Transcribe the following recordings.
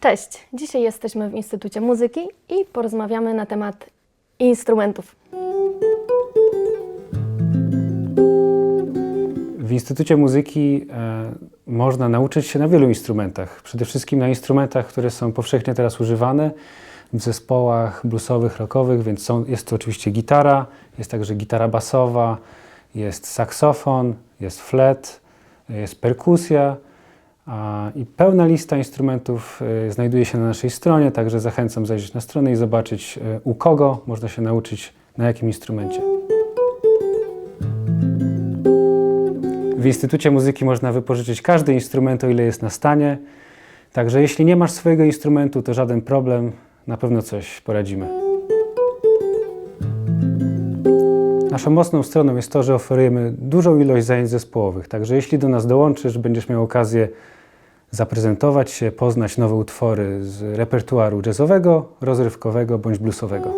Cześć! Dzisiaj jesteśmy w Instytucie Muzyki i porozmawiamy na temat instrumentów. W Instytucie Muzyki e, można nauczyć się na wielu instrumentach. Przede wszystkim na instrumentach, które są powszechnie teraz używane w zespołach bluesowych, rockowych, więc są, jest to oczywiście gitara, jest także gitara basowa, jest saksofon, jest flet, jest perkusja a, i pełna lista instrumentów e, znajduje się na naszej stronie, także zachęcam zajrzeć na stronę i zobaczyć e, u kogo można się nauczyć na jakim instrumencie. W Instytucie Muzyki można wypożyczyć każdy instrument, o ile jest na stanie. Także jeśli nie masz swojego instrumentu, to żaden problem, na pewno coś poradzimy. Naszą mocną stroną jest to, że oferujemy dużą ilość zajęć zespołowych. Także jeśli do nas dołączysz, będziesz miał okazję zaprezentować się, poznać nowe utwory z repertuaru jazzowego, rozrywkowego bądź bluesowego.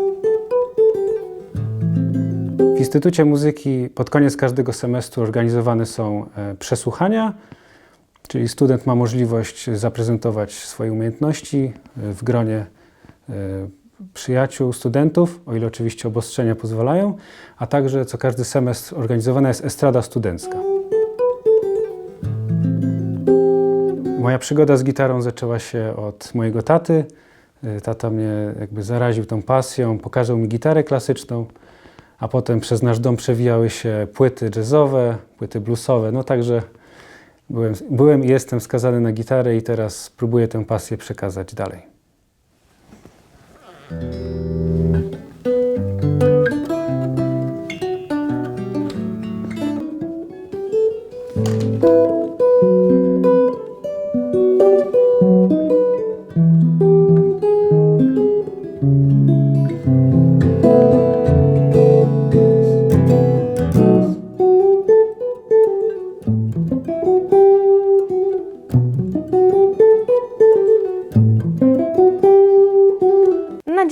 W Instytucie Muzyki pod koniec każdego semestru organizowane są e, przesłuchania, czyli student ma możliwość zaprezentować swoje umiejętności e, w gronie przyjaciół, studentów, o ile oczywiście obostrzenia pozwalają, a także co każdy semestr organizowana jest estrada studencka. Moja przygoda z gitarą zaczęła się od mojego taty. E, Tata mnie jakby zaraził tą pasją, pokazał mi gitarę klasyczną a potem przez nasz dom przewijały się płyty jazzowe, płyty bluesowe. No także byłem, byłem i jestem skazany na gitarę i teraz próbuję tę pasję przekazać dalej. Na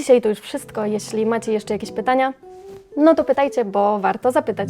dzisiaj to już wszystko. Jeśli macie jeszcze jakieś pytania, no to pytajcie, bo warto zapytać.